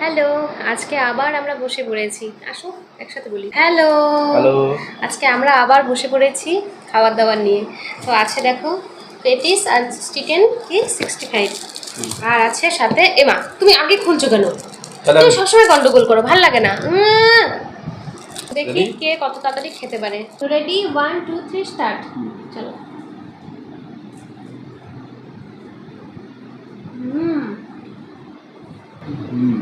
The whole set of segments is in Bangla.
হ্যালো আজকে আবার আমরা বসে পড়েছি। আসো একসাথে বলি। হ্যালো। হ্যালো। আজকে আমরা আবার বসে পড়েছি খাবার দাবার নিয়ে। তো আছে দেখো পেটিস আর চিকেন কি? সিক্সটি ফাইভ আর আছে সাথে এমা। তুমি আগে খুলছো কেন? তুমি সবসময় গন্ডগোল করো ভালো লাগে না। দেখি কে কত তাড়াতাড়ি খেতে পারে। তো ready one two three start চলো। হুম। হুম।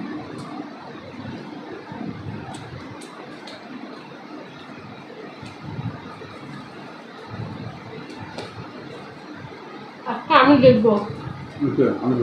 আমি দেখব। আমি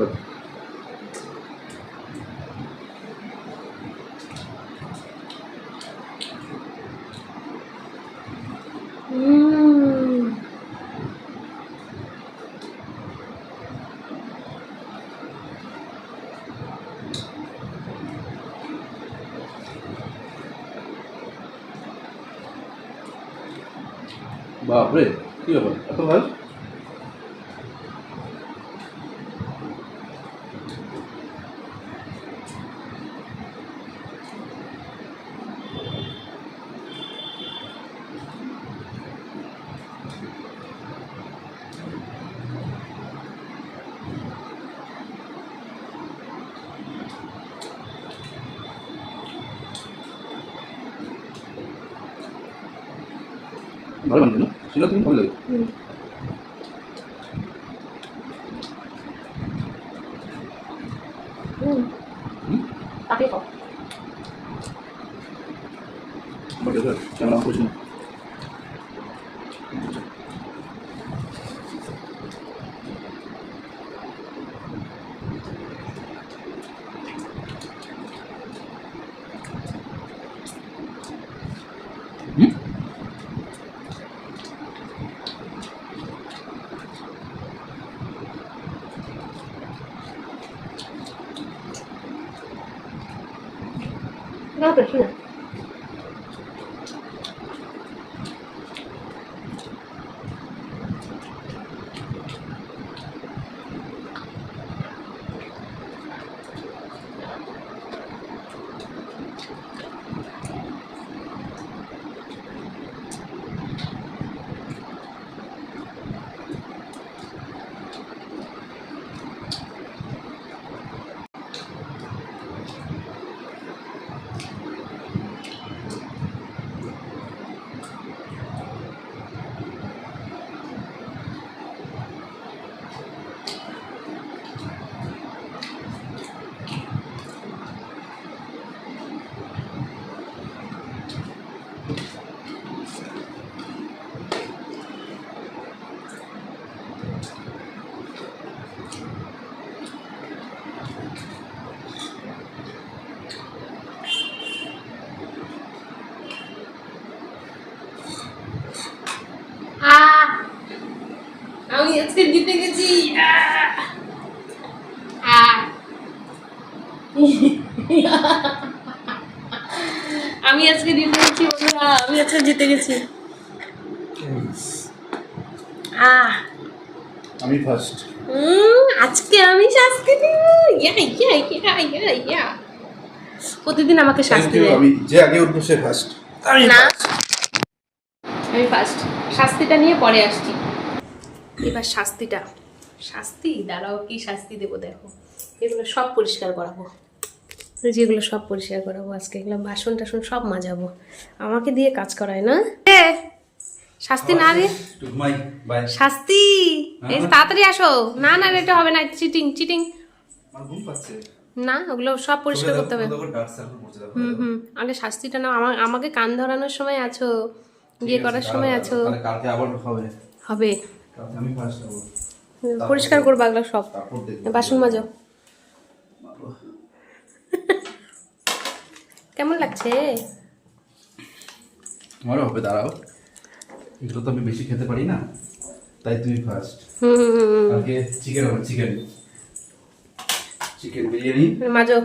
বাপরে কি ব্যাপার? এত ভালো ভালো বানিয়ে না সেটা তুমি ভালো লাগে হুম। হুম হুম তাকে খাও বাট এটা ক্যামেরা না তো শুনে আহ জিতে গেছি! আমি আজকে জিতে গেছি বন্ধুরা আমি আজকে জিতে গেছি। আমি ফার্স্ট আজকে আমি শাস্তি ইয়া ইয়া ইয়া ইয়া ইয়া প্রতিদিন আমাকে শাস্তি দেয়। আমি যে আগে উঠবো সে ফার্স্ট না। আমি ফার্স্ট শাস্তিটা নিয়ে পরে আসছি। এবার শাস্তিটা। শাস্তি? দাঁড়াও কি শাস্তি দেবো দেখো। এগুলো সব পরিষ্কার করাবো। যেগুলো সব পরিষ্কার করাবো আজকে। এগুলো বাসন টাসন সব মাজাবো। আমাকে দিয়ে কাজ করায় না? শাস্তি না রে। শাস্তি! এই তাড়াতাড়ি আসো। না না এটা হবে না চিটিং চিটিং না ওগুলো সব পরিষ্কার করতে হবে। হুম হুম। আগে শাস্তিটা না আমাকে কান ধরানোর সময় আছো। বিয়ে করার সময় আছো। হবে। পরিষ্কার করব এগুলো সব। বাসন মাজো। কেমন লাগছে? আমারও হবে দাঁড়াও। এগুলো তো আমি বেশি খেতে পারি না তাই তুমি ফার্স্ট হুম। চিকেন হবে চিকেন চিকেন বিরিয়ানি। মাজো।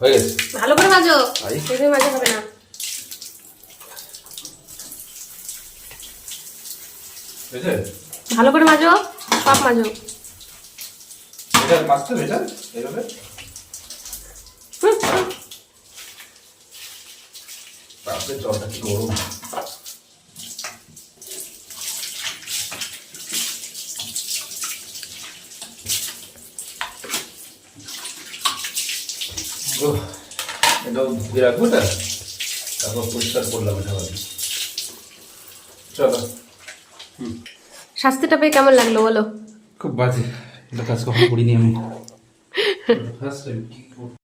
হয়ে গেছে। ভালো করে মাজো। আই। সেভাবে মাজা হবে না। ভালো করে মাজো সব মাজো। এটা মাছটা এটা এইভাবে? বাপরে জলটা কি গরম। এটাও ধুয়ে রাখব এটা? তারপর পরিষ্কার করলাম এটা চলো। শাস্তিটা পেয়ে কেমন লাগল বলো? খুব বাজে। এটা কাজ কখনো করিনি আমি। First time